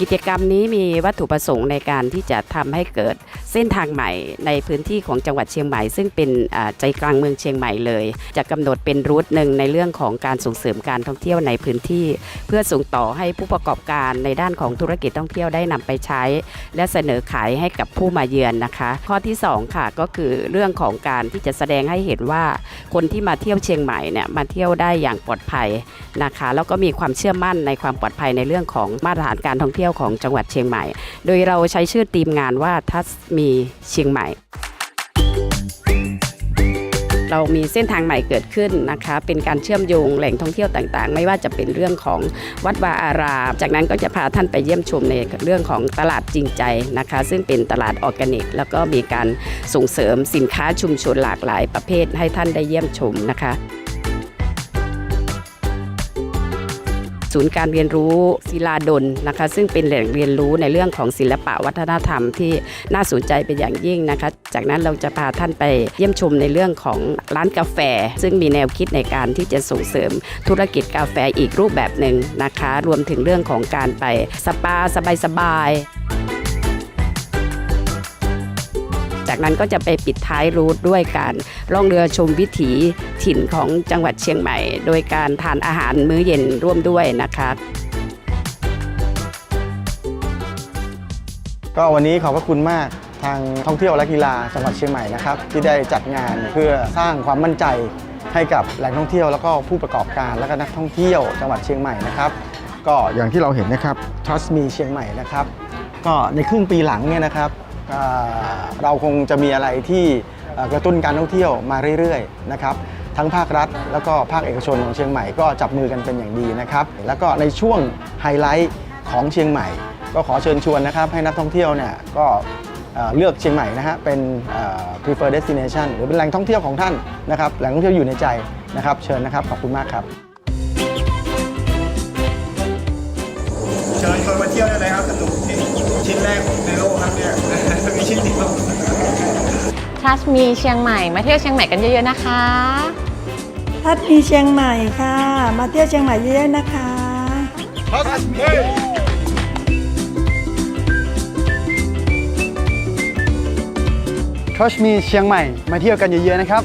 กิจกรรมนี้มีวัตถุประสงค์ในการที่จะทำให้เกิด ส้นทางใหม่ในพื้นที่ของจังหวัดเชียงใหม่ ซึ่งเป็นใจกลางเมืองเชียงใหม่เลย จะกำหนดเป็นรูทหนึ่งในเรื่องของการส่งเสริมการท่องเที่ยวในพื้นที่ เพื่อส่งต่อให้ผู้ประกอบการในด้านของธุรกิจท่องเที่ยวได้นำไปใช้ และเสนอขายให้กับผู้มาเยือนนะคะ ข้อที่สองค่ะก็คือเรื่องของการที่จะแสดงให้เห็นว่าคนที่มาเที่ยวเชียงใหม่เนี่ยมาเที่ยวได้อย่างปลอดภัยนะคะแล้วก็มีความเชื่อมั่นในความปลอดภัยในเรื่องของมาตรฐานการท่องเที่ยวของจังหวัดเชียงใหม่ โดยเราใช้ชื่อทีมงานว่าทัศมีเชียงใหม่ เรามีเส้นทางใหม่เกิดขึ้นนะคะ เป็นการเชื่อมโยงแหล่งท่องเที่ยวต่างๆ ไม่ว่าจะเป็นเรื่องของวัดวาอาราม จากนั้นก็จะพาท่านไปเยี่ยมชมในเรื่องของตลาดจริงใจนะคะ ซึ่งเป็นตลาดออร์แกนิก แล้วก็มีการส่งเสริมสินค้าชุมชนหลากหลายประเภทให้ท่านได้เยี่ยมชมนะคะ ศูนย์การเรียนรู้ศิลาดลนะคะ ซึ่งเป็นแหล่งเรียนรู้ในเรื่องของศิลปะวัฒนธรรมที่น่าสนใจเป็นอย่างยิ่งนะคะ จากนั้นเราจะพาท่านไปเยี่ยมชมในเรื่องของร้านกาแฟ ซึ่งมีแนวคิดในการที่จะส่งเสริมธุรกิจกาแฟอีกรูปแบบหนึ่งนะคะ รวมถึงเรื่องของการไปสปาสบายๆ จากนั้นก็จะไปปิดท้ายรูทด้วยการล่องเรือชมวิถีถิ่นของจังหวัดเชียงใหม่ โดยการทานอาหารมื้อเย็นร่วมด้วยนะคะก็วันนี้ขอบพระคุณมากทางท่องเที่ยวและกีฬาจังหวัดเชียงใหม่นะครับ ที่ได้จัดงานเพื่อสร้างความมั่นใจให้กับแหล่งท่องเที่ยวแล้วก็ผู้ประกอบการและก็นักท่องเที่ยวจังหวัดเชียงใหม่นะครับ ก็อย่างที่เราเห็นนะครับ Trust Me เชียงใหม่นะครับ ก็ในครึ่งปีหลังเนี่ยนะครับ เราคงจะมีอะไรที่กระตุ้นการท่องเที่ยวมาเรื่อยๆนะครับทั้งภาครัฐ แล้วก็ภาคเอกชนของเชียงใหม่ก็จับมือกันเป็นอย่างดีนะครับแล้วก็ในช่วงไฮไลท์ของเชียงใหม่ ก็ขอเชิญชวนนะครับให้นักท่องเที่ยวเนี่ยก็เเลือกเชียงใหม่นะฮะเป็น preferred destination หรือเป็นแหล่งท่องเที่ยวของท่านนะครับแหล่งท่องเที่ยวอยู่ในใจนะครับเชิญนะครับขอบคุณมากครับ ทัชมีเชียงใหม่มาเที่ยวเชียงใหม่กันเยอะๆนะคะพัดมีเชียงใหม่ค่ะ มาเที่ยวเชียงใหม่เยอะๆนะคะ Trust Me เชียงใหม่มาเที่ยวกันเยอะๆนะครับ